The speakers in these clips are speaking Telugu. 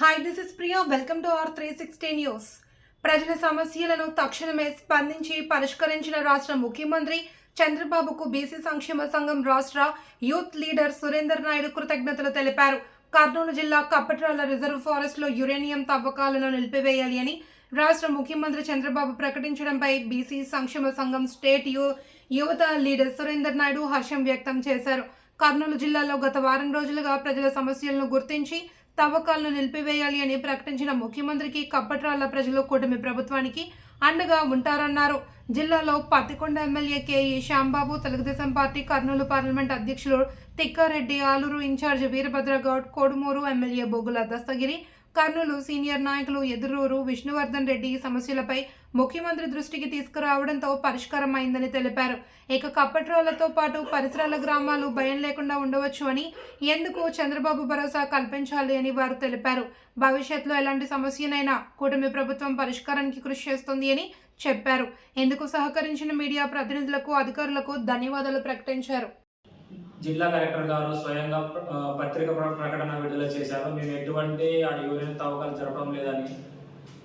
Hi this is Priya welcome to our three sixty news ప్రజల సమస్యలను తక్షణమే స్పందించి పరిష్కరించిన రాష్ట్ర ముఖ్యమంత్రి చంద్రబాబుకు బీసీ సంక్షేమ సంఘం రాష్ట్ర యూత్ లీడర్ సురేందర్ నాయుడు కృతజ్ఞతలు తెలిపారు. కర్నూలు జిల్లా కప్పట్రాల రిజర్వ్ ఫారెస్ట్లో యురేనియం తవ్వకాలను నిలిపివేయాలి అని రాష్ట్ర ముఖ్యమంత్రి చంద్రబాబు ప్రకటించడంపై బీసీ సంక్షేమ సంఘం స్టేట్ యు యువత లీడర్ సురేందర్ నాయుడు హర్షం వ్యక్తం చేశారు. కర్నూలు జిల్లాలో గత వారం రోజులుగా ప్రజల సమస్యలను గుర్తించి తవ్వకాలను నిలిపివేయాలి అని ప్రకటించిన ముఖ్యమంత్రికి కప్పట్రాళ్ళ ప్రజలు కూటమి ప్రభుత్వానికి అండగా ఉంటారన్నారు. జిల్లాలో Pattikonda MLA KE Shyambabu Telugu Desam party Kurnool parliament అధ్యక్షులు Tikkareddy Aluru in charge Veerabhadragoud Kodumuru MLA Bogula Dastagiri Kurnool senior నాయకులు ఎదురూరు విష్ణువర్ధన్ రెడ్డి సమస్యలపై ముఖ్యమంత్రి దృష్టికి తీసుకురావడంతో పరిష్కారం అయిందని తెలిపారు. ఇక కప్పట్రాలతో పాటు పరిసరాల గ్రామాలు భయం లేకుండా ఉండవచ్చు అని ఎందుకు చంద్రబాబు భరోసా కల్పించాలి అని వారు తెలిపారు. భవిష్యత్తులో ఎలాంటి సమస్యనైనా కూటమి ప్రభుత్వం పరిష్కారానికి కృషి చేస్తుంది అని చెప్పారు. ఎందుకు సహకరించిన మీడియా ప్రతినిధులకు అధికారులకు ధన్యవాదాలు ప్రకటించారు. జిల్లా కలెక్టర్ గారు స్వయంగా పత్రిక ప్ర- ప్రకటన విడుదల చేశారు. మేము ఎటువంటి ఆ యూరిన్ తవ్వకాలు జరపడం లేదని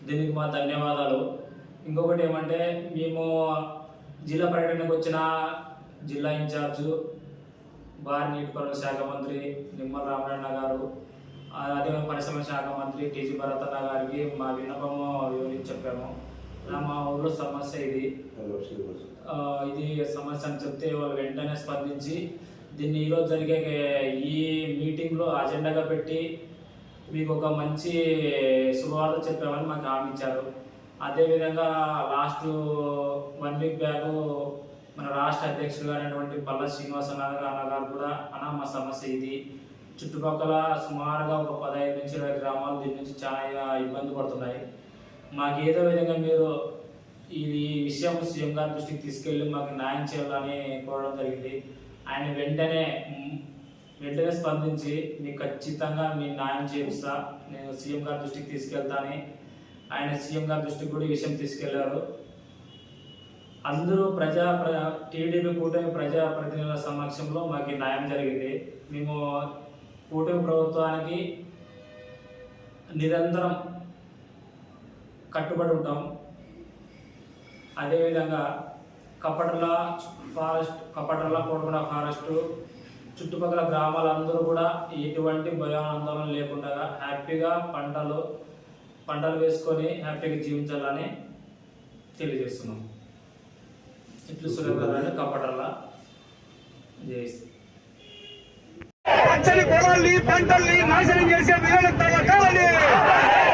దీనికి మా ధన్యవాదాలు. ఇంకొకటి ఏమంటే మేము జిల్లా పర్యటనకు వచ్చిన జిల్లా ఇన్ఛార్జు భారీ నీటిపారుదల శాఖ మంత్రి నిమ్మల రామరణ గారు అదే పరిశ్రమ శాఖ మంత్రి టీజీ భరతన్న గారికి మా విన్నపము వివరించి చెప్పాము. మా ఊళ్ళో సమస్య ఇది. ఇది సమస్య అని చెప్తే వాళ్ళు వెంటనే స్పందించి దీన్ని ఈరోజు జరిగే ఈ మీటింగ్లో అజెండాగా పెట్టి మీకు ఒక మంచి శుభవార్త చెప్పామని మాకు హామీ ఇచ్చారు అదేవిధంగా లాస్ట్ వన్ వీక్ బ్యాక్ మన రాష్ట్ర అధ్యక్షుడు అయినటువంటి పల్ల శ్రీనివాస గారు కూడా అన్న మా సమస్య ఇది. చుట్టుపక్కల సుమారుగా ఒక పదహైదు నుంచి ఇరవై గ్రామాలు దీని నుంచి చాలా ఇబ్బంది పడుతున్నాయి. మాకు ఏదో విధంగా మీరు ఇది ఈ విషయం సీఎం గారి దృష్టికి తీసుకెళ్ళి మాకు న్యాయం చేయాలని కోరడం జరిగింది. ఆయన వెంటనే వెంటనే స్పందించి మీకు ఖచ్చితంగా మీ న్యాయం చేపిస్తా నేను సీఎం గారి దృష్టికి తీసుకెళ్తానని ఆయన సీఎం గారి దృష్టికి కూడా ఈ విషయం తీసుకెళ్ళారు. అందరూ ప్రజా టీడీపీ కూటమి ప్రజా ప్రతినిధుల సమక్షంలో మాకు న్యాయం జరిగింది. మేము కూటమి ప్రభుత్వానికి నిరంతరం కట్టుబడి ఉంటాం. అదేవిధంగా కపటలా ఫారెస్ట్ కపటలా కోటకొండ ఫారెస్ట్ చుట్టుపక్కల గ్రామాలందరూ కూడా ఎటువంటి భయానందోళన లేకుండా హ్యాపీగా పంటలు పంటలు వేసుకొని హ్యాపీగా జీవించాలని తెలియజేస్తున్నాం. ఇట్లు సురేంద్ర కపటల్లా జై పచ్చని పొలాల్ని పంటల్ని నాశనం చేసే విధానం తవ్వకాలని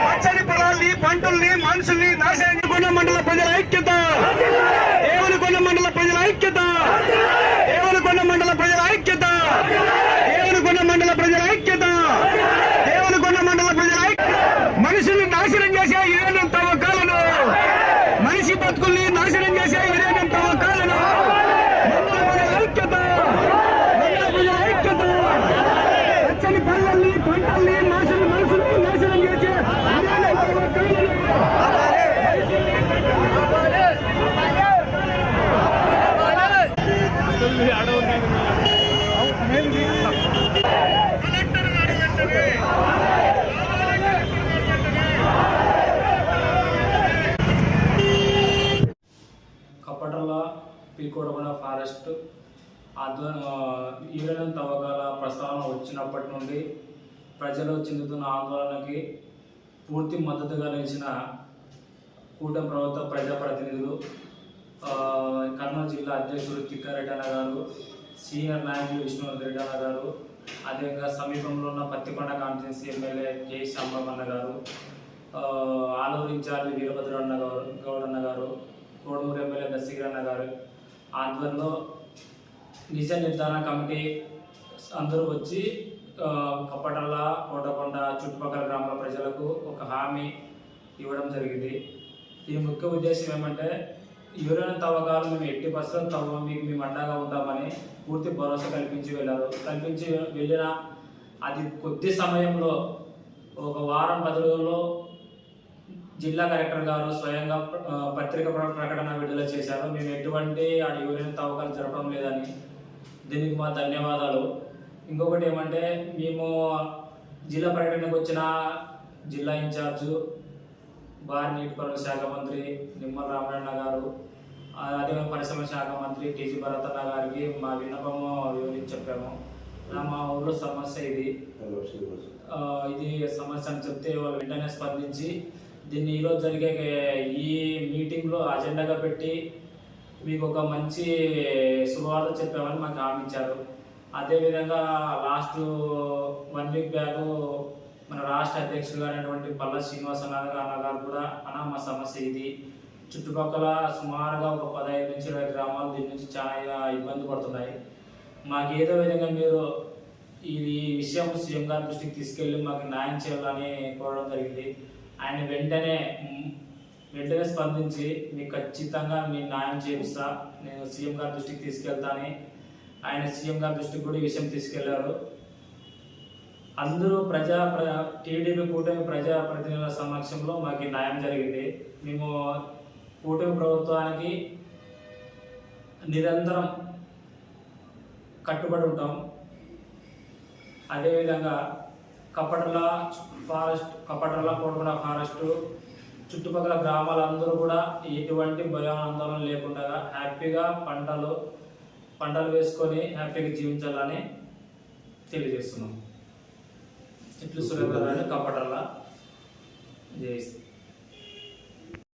పచ్చని పొలాల్ని పంటల్ని మనుషుల్ని నాశనం మండల ప్రజల ఐక్యత. ఐక్యత! దేవనకొండ మండల ప్రజల ఐక్యత! దేవనకొండ మండల ప్రజల ఐక్యత! దేవనకొండ మండల ప్రజల ఐక్యత! మనుషుల్ని నాశనం చేసే యురేనియం తవ్వకాలను మనిషి బతుకుల్ని నాశనం చేసే యురేనియం తవ్వకాలను మండల ప్రజల ఐక్యత మండల ప్రజల ఐక్యత పచ్చని పళ్ళల్ని పంటల్ని నాశనం మనుషుల్ని నాశనం చేసే యురేనియం తవ్వకాలను కప్పటల పీకోడగొండ ఫారెస్ట్ ఆధ్వర్యం ఈవెన్ తవ్వకాల ప్రస్తావన వచ్చినప్పటి నుండి ప్రజలు చెందుతున్న ఆందోళనకి పూర్తి మద్దతుగా నిలిచిన కూటమి ప్రభుత్వ ప్రజాప్రతినిధులు కర్నూలు జిల్లా అధ్యక్షుడు తిక్కారెడ్డి అన్న గారు సీనియర్ నాయకులు విష్ణువర్ధన్ రెడ్డి అన్న గారు అదేవిధంగా సమీపంలో ఉన్న Pattikonda conference MLA K Shyambabu గారు ఆలూరు ఇన్ఛార్జ్ వీరభద్ర అన్న గారు గౌడ్ అన్న గారు కోడూరు ఎమ్మెల్యే దశగిరి అన్న గారు ఆధ్వర్యంలో నిజ నిర్ధారణ కమిటీ అందరూ వచ్చి కప్పటల్ల కోటకొండ చుట్టుపక్కల గ్రామాల ప్రజలకు ఒక హామీ ఇవ్వడం జరిగింది. దీని ముఖ్య ఉద్దేశం ఏమంటే ఎవరైనా తవ్వకాలు మేము ఎట్టి పర్సెంట్ తవ్వ మీకు మేము అండగా ఉంటామని పూర్తి భరోసా కల్పించి వెళ్ళారు. కల్పించి వెళ్ళిన అది కొద్ది సమయంలో ఒక వారం పది రోజుల్లో జిల్లా కలెక్టర్ గారు స్వయంగా పత్రిక ప్రకటన విడుదల చేశారు. మేము ఎటువంటి ఆ ఎవరైనా తవ్వకాలు జరపడం లేదని దీనికి మా ధన్యవాదాలు. ఇంకొకటి ఏమంటే మేము జిల్లా పర్యటనకు వచ్చిన జిల్లా ఇన్ఛార్జు భారీ నీటిపారుదల శాఖ మంత్రి నిమ్మల రామరెడ్డి గారు అదే పరిశ్రమ శాఖ మంత్రి టీజీ భరతన్న గారికి మా విన్నపము వివరించి చెప్పాము. మా ఊళ్ళో సమస్య ఇది. ఇది సమస్య అని చెప్తే వాళ్ళు వెంటనే స్పందించి దీన్ని ఈరోజు జరిగే ఈ మీటింగ్లో అజెండాగా పెట్టి మీకు ఒక మంచి శుభవార్త చెప్పామని మాకు హామీ ఇచ్చారు. అదేవిధంగా లాస్ట్ వన్ వీక్ బ్యాక్ మన రాష్ట్ర అధ్యక్షుడు అయినటువంటి పల్ల శ్రీనివాస అన్న గారు కూడా అన్న మా సమస్య ఇది. చుట్టుపక్కల సుమారుగా ఒక పదహైదు నుంచి ఇరవై గ్రామాలు దీని నుంచి చాలా ఇబ్బంది పడుతున్నాయి. మాకు ఏదో విధంగా మీరు ఇది ఈ విషయం సీఎం గారి దృష్టికి తీసుకెళ్ళి మాకు న్యాయం చేయాలని కోరడం జరిగింది. ఆయన వెంటనే వెంటనే స్పందించి మీకు ఖచ్చితంగా మీ న్యాయం చేపిస్తా నేను సీఎం గారి దృష్టికి తీసుకెళ్తానని ఆయన సీఎం గారి దృష్టికి కూడా ఈ విషయం తీసుకెళ్ళారు. అందరూ ప్రజా ప్ర టీడీపీ కూటమి ప్రజా ప్రతినిధుల సమక్షంలో మాకు న్యాయం జరిగింది. మేము కూటమి ప్రభుత్వానికి నిరంతరం కట్టుబడి ఉంటాం. అదేవిధంగా కప్పటలా ఫారెస్ట్ కప్పటల కోటగడ ఫారెస్ట్ చుట్టుపక్కల గ్రామాలందరూ కూడా ఎటువంటి భయానందోళన లేకుండా హ్యాపీగా పంటలు పంటలు వేసుకొని హ్యాపీగా జీవించాలని తెలియజేస్తున్నాం. ఇట్లు సురేంద్ర కాపాడాలా జై శ్రీ-